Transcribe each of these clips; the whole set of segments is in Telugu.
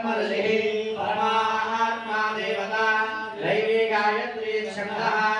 పరబ్రహ్మ ఋషిः పరమాత్మా దేవత దైవీ గాయత్రీ శబ్దः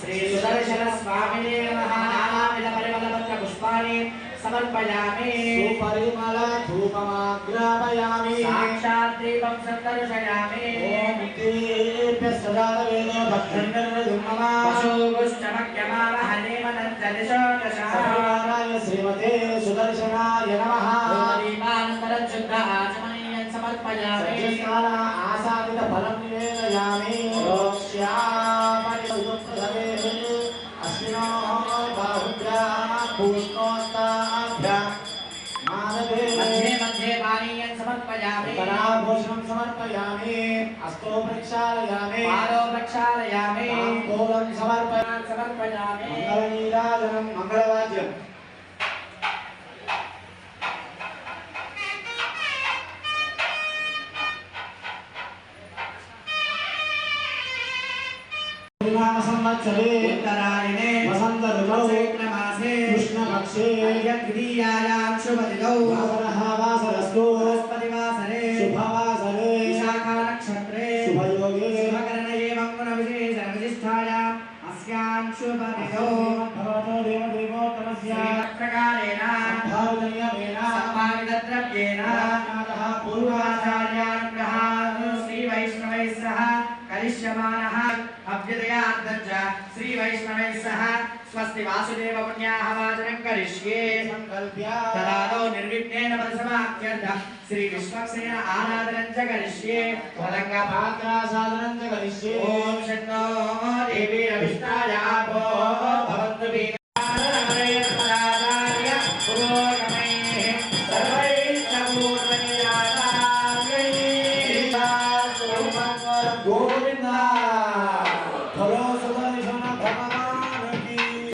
శ్రీ సుదర్శన స్వామినే నమః. నానావిధ పరిమళపత్ర పుష్పాణి సమర్పయామి పరిమళ ధూపమాగ్రాపయామి సాక్షాత్ దీపం సందర్శయామి పశుగుష్టమగ్యమావహనేమనందనిశోదశः పూష్ణోత్తాభ్యా మానవే మధ్యే మధ్యే పానీయం సమర్పయామి కరాభూషణం సమర్పయామి అస్తో ప్రక్షాళయామి పాదో ప్రక్షాళయామి తాంబూలం సమర్పయామి సమర్పయామి మంగళనీరాజనం మంగళవాద్యం వినామ సంవత్సరే ఉత్తరాయణే వసంత ఋతౌ చైత్రమాసే కృష్ణపక్షే తృతీయాయాం శుభదినౌ వాసరః వాసరస్తు బృహస్పతి వాసరే శుభవాసరే విశాఖా నక్షత్రే శుభయోగే శుభకరణే మంగుణ విశేష విశిష్టాయా करिष्यमाणः अव्यदयार्थञ्च श्रीवैष्णवैः सह। स्वस्ति वासुदेवपुण्याः वाचनं करिष्ये। तदादौ निर्विघ्नेन पदसमाप्त्यर्थः श्रीविश्वक्सेन आराधनं च करिष्ये। पदङ्गपात्रासाधनं च करिष्ये। ॐ शक्नो governar.